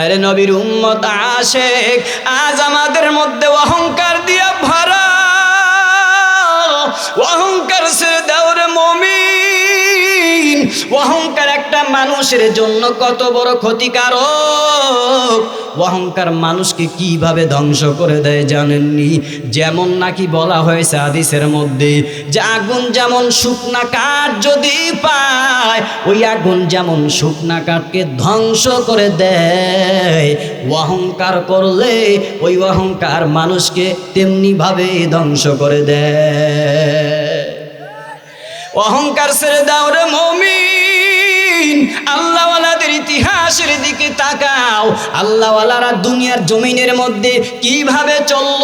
আরে নবীর উম্মত আশেক আজ আমাদের মধ্যে অহংকার দিয়া ভরা। অহংকার একটা মানুষের জন্য কত বড় ক্ষতিকারক। অহংকার মানুষকে কীভাবে ধ্বংস করে দেয় জানেননি? যেমন নাকি বলা হয়েছে আদিসের মধ্যে যে আগুন যেমন শুকনা কাঠ যদি পায়, ওই আগুন যেমন শুকনা কাঠকে ধ্বংস করে দেয়। অহংকার করলে ওই অহংকার মানুষকে তেমনিভাবে ধ্বংস করে দেয়। অহংকার ছেড়ে দাও রে মমিন আল্লাহওয়ালাদের ইতিহাসের দিকে তাকাও। আল্লাহওয়ালারা দুনিয়ার জমিনের মধ্যে কীভাবে চলল,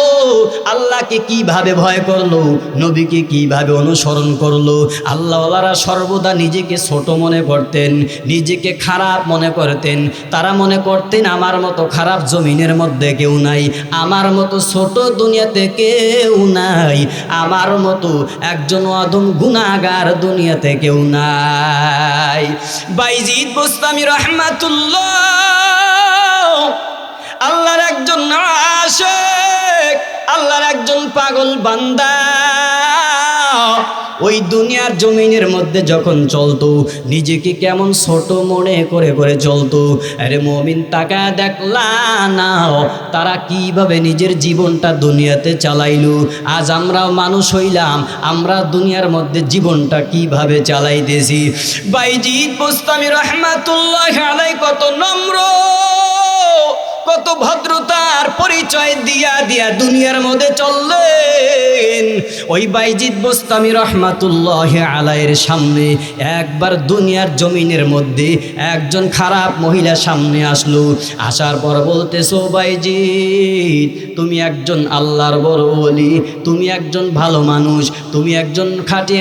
আল্লাহকে কীভাবে ভয় করল, নবীকে কীভাবে অনুসরণ করল, আল্লাহওয়ালারা সর্বদা নিজেকে ছোট মনে করতেন, নিজেকে খারাপ মনে করতেন। তারা মনে করতেন, আমার মতো খারাপ জমিনের মধ্যে কেউ নাই, আমার মতো ছোট দুনিয়াতে কেউ নাই, আমার মতো একজন অদম গুণাগার দুনিয়াতে কেউ নাই। বাইজিদ বোস্তামি রহমাতুল্লাহ। আল্লাহর একজন আশেক আল্লাহর একজন পাগল বান্দা। ওই দুনিয়ার জমিনের মধ্যে যখন চলতো, নিজেকে কেমন ছোট মনে করে করে চলতো। আরে মমিন তাকা দেখলা, না, তারা কীভাবে নিজের জীবনটা দুনিয়াতে চালাইলো? আজ আমরাও মানুষ হইলাম, আমরা দুনিয়ার মধ্যে জীবনটা কীভাবে চালাইতেছি? বাইজিৎ বোস্তামি রহমাতুল্লাহ আলাই কত নম্র! কত ভদ্রতার পরিচয় দিয়া দিয়া দুনিয়ার মধ্যে চললেন। ওই বাইজিৎ বোস্তামি রহমাতুল্লাহ আলাইয়ের সামনে একবার দুনিয়ার জমিনের মধ্যে একজন খারাপ মহিলা সামনে আসলো। আসার পর বলতেছো বাইজিৎ তুমি একজন আল্লাহর বড় বলি তুমি একজন ভালো মানুষ, তুমি একজন খাঁটি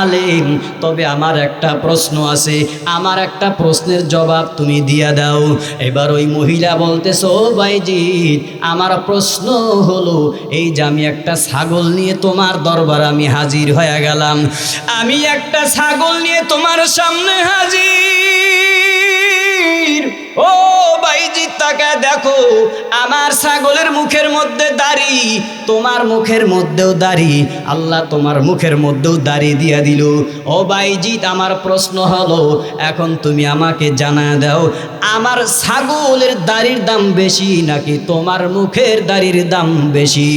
আলেম। তবে আমার একটা প্রশ্ন আছে, আমার একটা প্রশ্নের জবাব তুমি দিয়া দাও। এবার ওই মহিলা বলতেছো বাইজিৎ আমার প্রশ্ন হলো, এই যে আমি একটা ছাগল নিয়ে তোমার দরবার আমি হাজির হয়ে গেলাম। আমি একটা ছাগল নিয়ে তোমার সামনে হাজির। ও বাইজিৎ তাকে দেখো, আমার ছাগলের মুখের মধ্যে দাড়ি, তোমার মুখের মধ্যেও দাড়ি। আল্লাহ তোমার মুখের মধ্যেও দাড়ি দিয়া দিল। ও বাইজিৎ, আমার প্রশ্ন হলো, এখন তুমি আমাকে জানা দাও, আমার ছাগলের দাড়ির দাম বেশি নাকি তোমার মুখের দাড়ির দাম বেশি?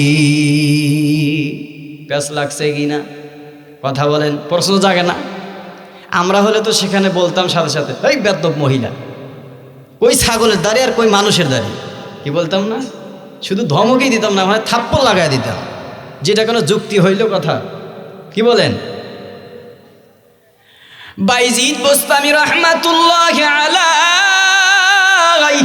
প্যাস লাগছে কি না? কথা বলেন, প্রশ্ন জাগে না। আমরা হলে তো সেখানে বলতাম সাথে সাথে ওই বেদ্যপ মহিলা। ওই ছাগলের দাড়ি আর কই মানুষের দাড়ি? কি বলতাম না? শুধু ধমকই দিতাম না মানে থাপ্পড় লাগাই দিতাম। যেটা কোনো যুক্তি হইল কথা। কি বলেন? বাইজিদ বোস্তামি রহমাতুল্লাহ আলাই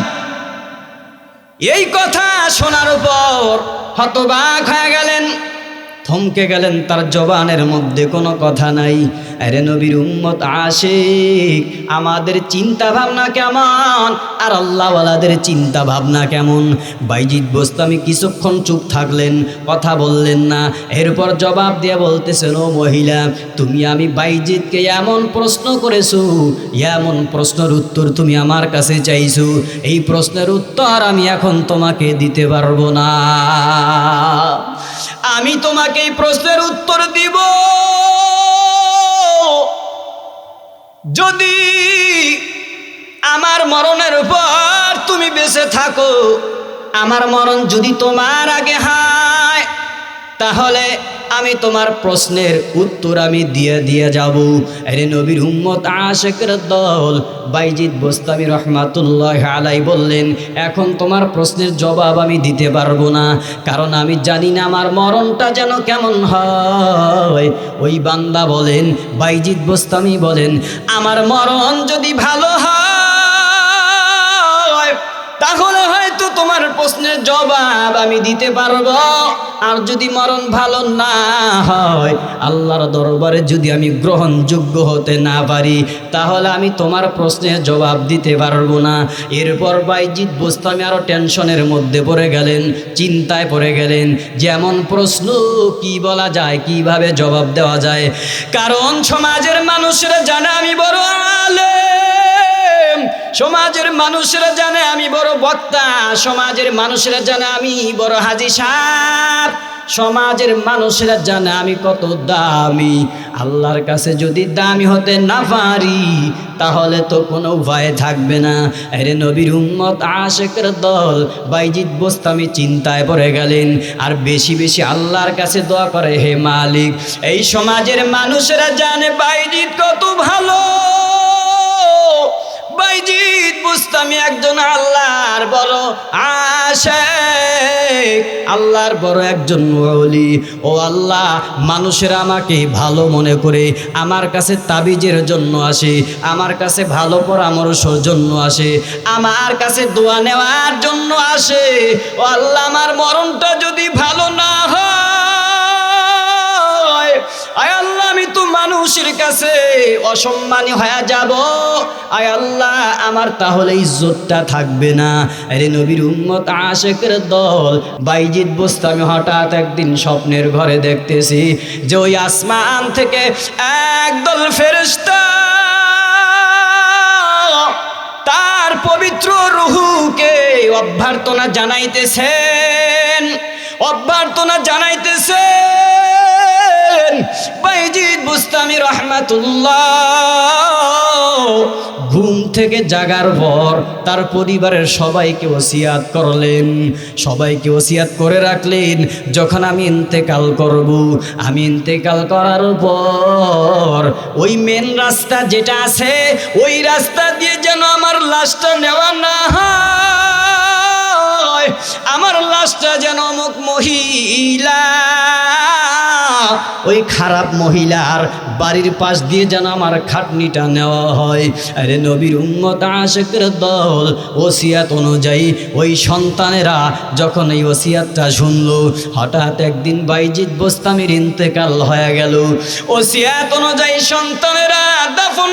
এই কথা শোনার পর হতবাক হয়ে গেলেন। থমকে গেলেন তার জবানের মধ্যে কোনো কথা নাই। আরে নবীর উম্মত আশিক, আমাদের চিন্তা ভাবনা কেমন? আর আল্লাহওয়ালাদের চিন্তা ভাবনা কেমন? বাইজিৎ বোস্তামি কিছুক্ষণ চুপ থাকলেন, কথা বললেন না। এরপর জবাব দিয়ে বলতেছেন, ও মহিলা, তুমি আমি বাইজিৎকে এমন প্রশ্ন করেছ, এমন প্রশ্নের উত্তর তুমি আমার কাছে চাইছো। এই প্রশ্নের উত্তর আমি এখন তোমাকে দিতে পারব না। আমি তোমাকে এই প্রশ্নের উত্তর দিব। যদি আমার মরণের পর তুমি বেঁচে থাকো, আমার মরণ যদি তোমার আগে হায়, তাহলে আমি তোমার প্রশ্নের উত্তর আমি দিয়ে দিয়ে যাব। আরে নবীর উম্মত আশেকের দল বাইজিৎ বোস্তামি রহমাতুল্লাহ আলাই বললেন, এখন তোমার প্রশ্নের জবাব আমি দিতে পারব না, কারণ আমি জানি না আমার মরণটা যেন কেমন হয়। ওই বান্দা বলেন বাইজিৎ বোস্তামি বলেন, আমার মরণ যদি ভালো হয় হয়তো তোমার প্রশ্নের জবাব আমি দিতে পারব। আর যদি মরণ ভালো না হয়, আল্লাহর দরবারে যদি আমি গ্রহণযোগ্য হতে না পারি, তাহলে আমি তোমার প্রশ্নের জবাব দিতে পারব না। এরপর বাইজিৎ বোস্তামি আরও টেনশনের মধ্যে পড়ে গেলেন, চিন্তায় পড়ে গেলেন, যেমন প্রশ্ন কি বলা যায়, কীভাবে জবাব দেওয়া যায়। কারণ সমাজের মানুষরা জানে আমি বড় আলেম। সমাজের মানুষরা জানে আমি বড় বক্তা, সমাজের মানুষরা জানে আমি বড় হাজি সাহ সমাজের মানুষেরা জানে আমি কত দামি। আল্লাহর কাছে যদি দামি হতে না পারি, তাহলে তো কোনো উপায় থাকবে না। আরে নবীর উম্মত আশেকের দল বাইজিৎ বোস্তামি চিন্তায় পড়ে গেলেন। আর বেশি বেশি আল্লাহর কাছে দোয়া করে, হে মালিক, এই সমাজের মানুষেরা জানে বাইজিৎ কত ভালো। বাইজিৎ বুঝতামি একজন আল্লাহর বড় আশেক। আল্লাহর বড় একজন ওলি। ও আল্লাহ, মানুষেরা আমাকে ভালো মনে করে, আমার কাছে তাবিজের জন্য আসে, আমার কাছে ভালো পরামর্শর জন্য আসে, আমার কাছে দোয়া নেওয়ার জন্য আসে। ও আল্লাহ, আমার মরণটা যদি ভালো না হয় মানুষের কাছে অসম্মানী হয়ে যাব। আয় আল্লাহ, আমার তাহলে ইজ্জতটা থাকবে না। আরে নবীর উম্মত আশেকের দল। বাইজিৎ বস্তামি হঠাৎ একদিন স্বপ্নের ঘরে দেখতেছি যে ওই আসমান থেকে একদল ফেরেশতা তার পবিত্র রুহুকে অভ্যর্থনা জানাইতেছেন। অভ্যর্থনা জানাইতেছেন বুস্তামি রহমাতুল্লাহ। ঘুম থেকে জাগার পর তার পরিবারের সবাইকে ওসিয়াত করলেন। সবাইকে ওসিয়াত করে রাখলেন। যখন আমি ইন্তেকাল করব, আমি ইন্তেকাল করার পর ওই মেন রাস্তা যেটা আছে, ওই রাস্তা দিয়ে যেন আমার লাশটা নেওয়া না হয়। আমার লাশটা যেন অমুক মহিলা, ওই খারাপ মহিলার বাড়ির পাশ দিয়ে যেন আমার খাটনিটা নেওয়া হয়। আরে নবীর উম্মত আশেকের দল, ওসিয়াত অনুযায়ী ওই সন্তানেরা যখন এই ওসিয়াতটা শুনল, হঠাৎ একদিন বাইজিৎ বোস্তামির ইন্তেকাল হয়ে গেল। ওসিয়াত অনুযায়ী সন্তানেরা দাফন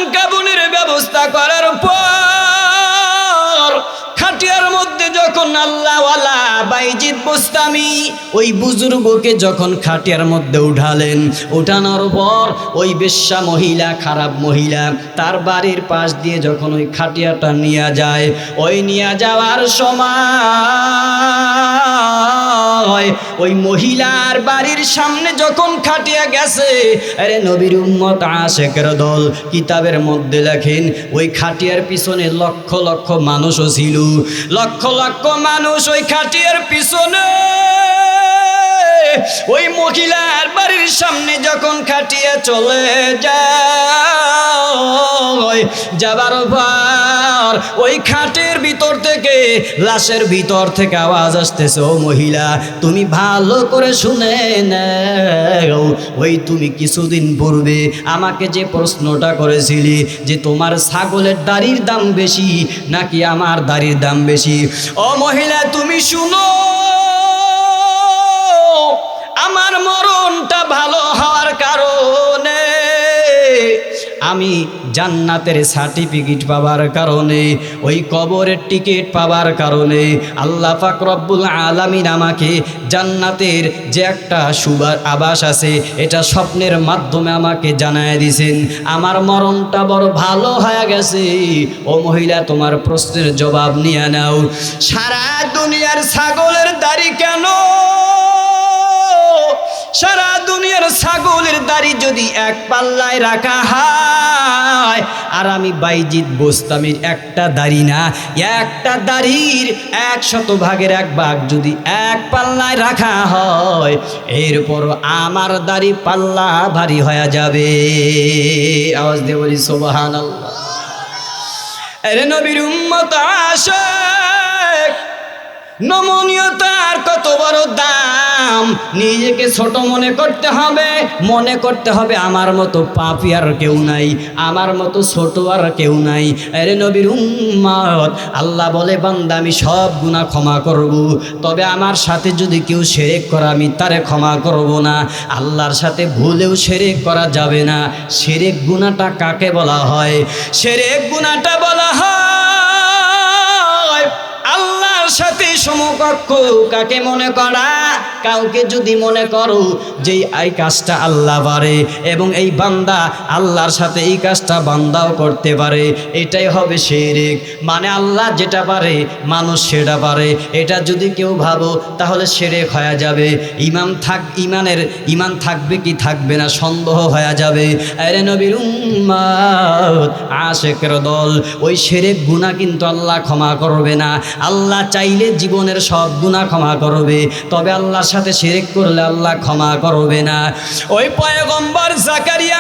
বোস্তামি ওই বুজুর্গকে যখন খাটিয়ার মধ্যে উঠালেন, উঠানোর পর ওই বেশ্যা মহিলা, খারাপ মহিলা, তার বাড়ির পাশ দিয়ে যখন ওই খাটিয়াটা নিয়ে যায়, ওই নিয়ে যাওয়ার সময় ওই মহিলার বাড়ির সামনে যখন খাটিয়া গেছে, আরে নবীর উম্মত আশেকের দল কিতাবের মধ্যে লেখেন, ওই খাটিয়ার পিছনে লক্ষ লক্ষ মানুষও ছিল। লক্ষ লক্ষ মানুষ ওই খাটিয়ার পিছনে। ওই মহিলার বাড়ির সামনে যখন খাটিয়া চলে যায়, যাবার পর ওই খাটের ভিতর থেকে, লাশের ভিতর থেকে আওয়াজ আসতেছে, ও মহিলা, তুমি ভালো করে শুনে নাও। ওই তুমি কিছুদিন পূর্বে আমাকে যে প্রশ্নটা করেছিলি যে তোমার ছাগলের দাড়ির দাম বেশি নাকি আমার দাড়ির দাম বেশি? ও মহিলা, তুমি শুনো আমার মরণটা ভালো হওয়ার কারণে, আমি জান্নাতের সার্টিফিকেট পাবার কারণে, ওই কবরের টিকিট পাবার কারণে আল্লাহ রব্বুল আলামিন আমাকে জান্নাতের যে একটা সুবার আবাস আছে, এটা স্বপ্নের মাধ্যমে আমাকে জানায় দিছেন আমার মরণটা বড় ভালো হয়ে গেছে। ও মহিলা, তোমার প্রশ্নের জবাব নিয়ে নাও। সারা দুনিয়ার ছাগলের দাড়ি কেন সারা দুনিয়ার ছাগলের দাড়ি যদি এক পাল্লায় রাখা হয়, আর আমি বাইজিৎ বস্তামির একটা দাড়ি না, একটা দাড়ির এক শত ভাগের এক ভাগ যদি এক পাল্লায় রাখা হয় এরপর আমার দাড়ি পাল্লা ভারী হয়ে যাবে। আওয়াজ দিয়ে বলি সোবাহান আরে নবীর উম্মত আশেক নমনীয়তার কত বড় দাম? নিজেকে ছোট মনে করতে হবে, মনে করতে হবে আমার মতো পাপি আর কেউ নাই, আমার মতো ছোট আর কেউ নাই। আরে নবীর উম্মত, আল্লাহ বলে, বান্দা, আমি সব গুণা ক্ষমা করব। তবে আমার সাথে যদি কেউ সেরেক করা, আমি তারে ক্ষমা করব না। আল্লাহর সাথে ভুলেও সেরেক করা যাবে না। সেরেক গুণাটা কাকে বলা হয়? সেরেক গুণাটা বলা হয় সমকক্ষ কাকে মনে করা? কাউকে যদি মনে করো যে এই কাজটা আল্লাহ পারে এবং এই বান্দা আল্লাহর সাথে এই কাজটা বান্দাও করতে পারে, এটাই হবে শিরিক। মানে আল্লাহ যেটা পারে, মানুষ সেটা পারে। এটা যদি কেউ ভাবো, তাহলে সেরেক হয়ে যাবে। ইমাম থাক, ইমানের, ইমান থাকবে কি থাকবে না, সন্দেহ হয়ে যাবে। আরে নবীর আশেকের দল, ওই সেরেক গুণা কিন্তু আল্লাহ ক্ষমা করবে না। আল্লাহ চাইলে জীবনের সব গুণা ক্ষমা করবে। তবে আল্লাহর সাথে শিরিক করলে আল্লাহ ক্ষমা করবে না। ওই পয়গম্বর জাকারিয়া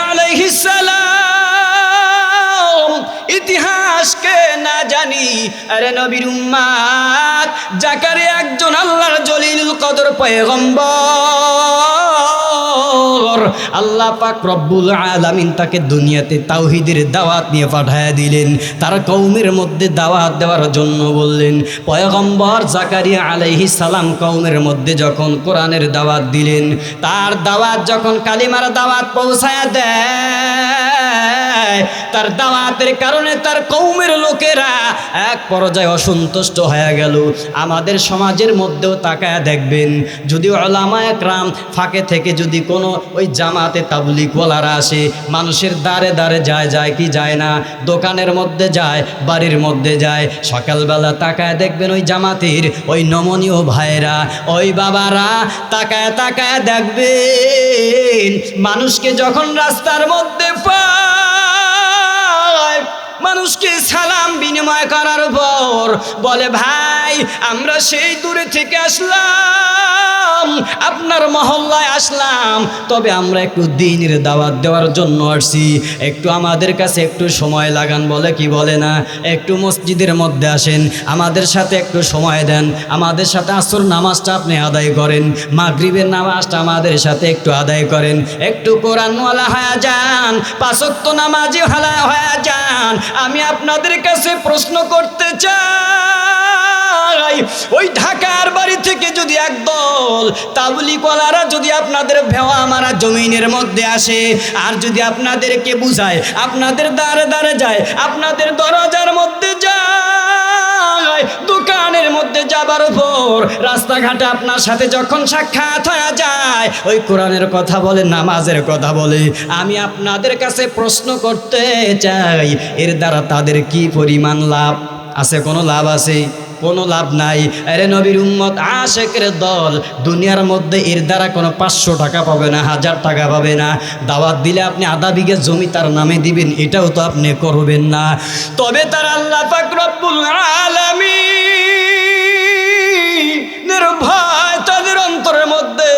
সালাম, ইতিহাসকে না জানি, আরে নবীর উম্মাদ, জাকারিয়া একজন আল্লাহর জলিল কদর পয়গম্বর। আল্লাহ পাক রব্বুল আলামিন তাকে দুনিয়াতে তাওহিদের দাওয়াত নিয়ে পাঠায় দিলেন। তার কৌমের মধ্যে দাওয়াত দেওয়ার জন্য বললেন, পয়গম্বর জাকারিয়া আলাইহিস সালাম কৌমের মধ্যে যখন কোরআনের দাওয়াত দিলেন, তার দাওয়াত যখন কালিমার দাওয়াত পৌঁছায় দেয় তার দাওয়াতের কারণে তার কৌমের লোকেরা এক পর্যায়ে অসন্তুষ্ট হয়ে গেল। আমাদের সমাজের মধ্যেও তাকায় দেখবেন, যদি ওলামা একরাম ফাঁকে থেকে যদি কোনো ওই জামাতে তাবলিকওয়ালারা আসে, মানুষের দ্বারে দ্বারে যায় যায় কি যায় না, দোকানের মধ্যে যায়, বাড়ির মধ্যে যায়, সকালবেলা তাকায় দেখবেন ওই জামাতের ওই নমনীয় ভাইরা ওই বাবারা তাকায় তাকায় দেখবেন, মানুষকে যখন রাস্তার মধ্যে পায় মানুষকে সালাম বিনিময় করার পর বলে ভাই আমরা সেই দূরে থেকে আসলাম। আপনার মহল্লায় আসলাম। তবে আমরা একটু দিনের দাওয়াত দেওয়ার জন্য আসছি। একটু আমাদের কাছে একটু সময় লাগান বলে কি বলে না? একটু মসজিদের মধ্যে আসেন, আমাদের সাথে একটু সময় দেন। আমাদের সাথে আসর নামাজটা আপনি আদায় করেন, মাগরিবের নামাজটা আমাদের সাথে একটু আদায় করেন। একটু কোরআনওয়ালা হয়ে যান, পাঁচক্ত নামাজি হালা হয়ে যান। আমি আপনাদের কাছে প্রশ্ন করতে চাই। ওই ঢাকার বাড়ি থেকে যদি একদল তাবলিকওয়ালারা যদি আপনাদের ভেওয়া মারা জমিনের মধ্যে আসে, আর যদি আপনাদেরকে বুঝায়, আপনাদের দ্বারে দ্বারে যায়, আপনাদের দরজার মধ্যে যায়, দোকানের মধ্যে যাবার পর রাস্তাঘাটে আপনার সাথে যখন সাক্ষাৎ হয়ে যায়, ওই কোরআনের কথা বলে, নামাজের কথা বলে, আমি আপনাদের কাছে প্রশ্ন করতে চাই, এর দ্বারা তাদের কি পরিমাণ লাভ? আছে কোনো লাভ আছে? কোনো লাভ নাই। আরে নবীর উম্মত, আশেকের দল, দুনিয়ার মধ্যে এর দ্বারা কোনো পাঁচশো টাকা পাবে না, হাজার টাকা পাবে না। দাওয়াত দিলে আপনি আধা বিঘে জমি তার নামে দিবেন, এটাও তো আপনি করবেন না। তবে তার আল্লাহ ফাকরুল আলমী নির্ভয় ভয় তাদের অন্তরের মধ্যে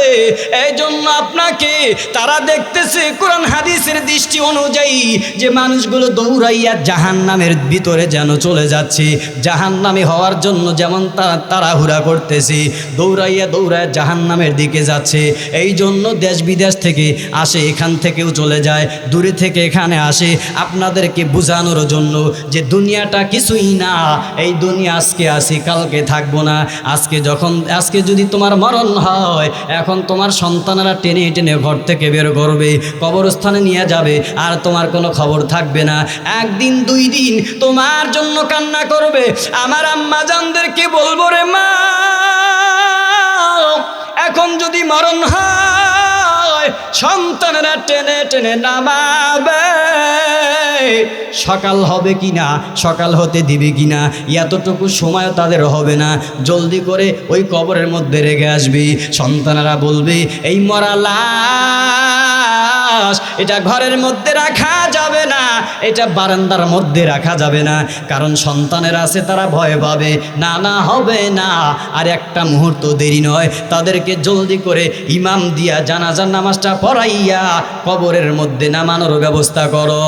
এই জন্য আপনাকে তারা দেখতেছে কোরআন হাদিসের দৃষ্টি অনুযায়ী যে মানুষগুলো দৌড়াইয়া জাহান নামের ভিতরে যেন চলে যাচ্ছে। জাহান নামে হওয়ার জন্য যেমন তারা তাড়াহুড়া করতেছে, দৌড়াইয়া দৌড়ায় জাহান নামের দিকে যাচ্ছে। এই জন্য দেশ বিদেশ থেকে আসে, এখান থেকেও চলে যায়, দূরে থেকে এখানে আসে। আপনাদেরকে বোঝানোর জন্য যে দুনিয়াটা কিছুই না, এই দুনিয়া আজকে আসি, কালকে থাকব না। আজকে যখন, আজকে যদি তোমার মরণ হয়, এখন তোমার সন্তানেরা টেনে টেনে ঘর থেকে বের করবে, কবরস্থানে নিয়ে যাবে, আর তোমার কোনো খবর থাকবে না। একদিন, দুই দিন তোমার জন্য কান্না করবে। আমার আম্মা জানদেরকে বলব রে মা? এখন যদি মরণ হয়, সন্তানেরা টেনে টেনে নামাবে। সকাল হবে কি না সকাল হতে দিবে কি না এতটুকু সময় তাদের হবে না। জলদি করে ওই কবরের মধ্যে রেগে আসবি। সন্তানেরা বলবে, এই মরা লাশ এটা ঘরের মধ্যে রাখা যাবে না, এটা বারান্দার মধ্যে রাখা যাবে না। কারণ সন্তানের আছে, তারা ভয় পাবে। না না, হবে না। আর একটা মুহূর্ত দেরি নয়। তাদেরকে জলদি করে ইমাম দিয়া জানাজার নামাজটা পড়াইয়া কবরের মধ্যে নামানোর ব্যবস্থা করো।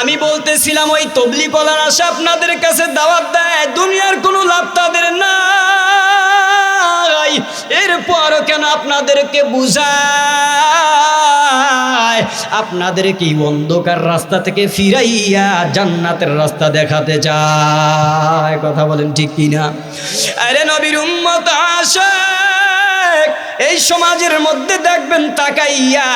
আমি বলতেছিলাম, ওই তবলি কলার আসে আপনাদের কাছে দাওয়াত দেয়, দুনিয়ার কোনো লাভ তাদের না এরপরও কেন আপনাদেরকে বুঝায়? আপনাদেরকে কি অন্ধকার রাস্তা থেকে ফিরাইয়া জান্নাতের রাস্তা দেখাতে চায়। কথা বলেন ঠিক কিনা? আরে নবীর উম্মত আসে এই সমাজের মধ্যে দেখবেন তাকাইয়া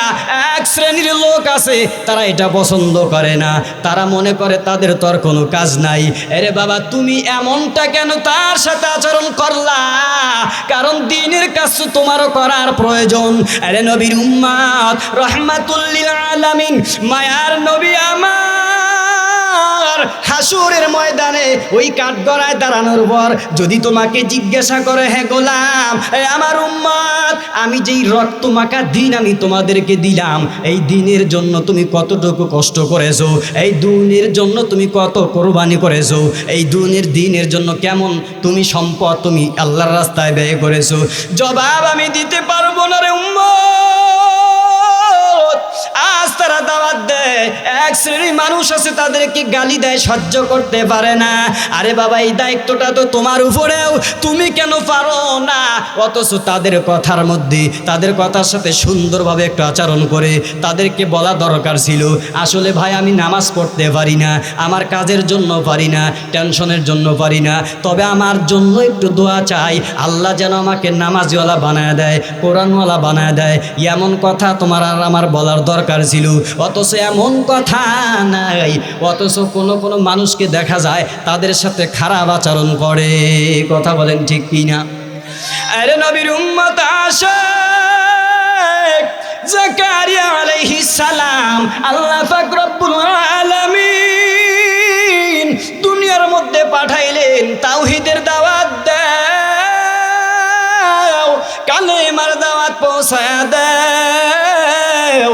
এক শ্রেণির লোক আছে, তারা এটা পছন্দ করে না। তারা মনে করে তাদের তো আর কোনো কাজ নাই। আরে বাবা, তুমি এমনটা কেন তার সাথে আচরণ করলা? কারণ দিনের কাজ তোমারও করার প্রয়োজন। আরে নবীর উম্মাদ, রহমাতুল্লিল আলামিন, মায়ার নবী আমার হাসুরের ময়দানে ওই কাঠগড়ায় দাঁড়ানোর পর যদি তোমাকে জিজ্ঞাসা করে হ্যাঁ গোলাম আমার উম্মাদ আমি যেই রক্ত মাখা দিন আমি তোমাদেরকে দিলাম, এই দিনের জন্য তুমি কতটুকু কষ্ট করেছ? এই দুনের জন্য তুমি কত কোরবানি করেছ? এই দুনের দিনের জন্য কেমন তুমি সম্পদ তুমি আল্লাহর রাস্তায় ব্যয় করেছ? জবাব আমি দিতে পারব না রে উম্মত। এক শ্রেণির মানুষ আছে, তাদেরকে গালি দেয়, সহ্য করতে পারে না। আরে বাবা, এই দায়িত্বটা তো তোমার উপরেও। তুমি কেন পারো না? অথচ তাদের কথার মধ্যে, তাদের কথার সাথে সুন্দরভাবে একটু আচরণ করে তাদেরকে বলা দরকার ছিল। আসলে ভাই, আমি নামাজ পড়তে পারি না, আমার কাজের জন্য পারি না, টেনশনের জন্য পারি না। তবে আমার জন্য একটু দোয়া চাই। আল্লাহ যেন আমাকে নামাজওয়ালা বানায় দেয়, কোরআনওয়ালা বানায় দেয়। এমন কথা তোমার আর আমার বলার দরকার ছিল। অথচ এমন কথা নাই। অথচ কোনো কোনো মানুষকে দেখা যায়, তাদের সাথে খারাপ আচরণ করে। কথা বলেন ঠিক কি না আরে নবীর উম্মত আসে। সালাম, আল্লাহ দুনিয়ার মধ্যে পাঠাইলেন, তাওহীদের দাওয়াত দাও, কালেমার দাওয়াত পৌঁছায় দাও।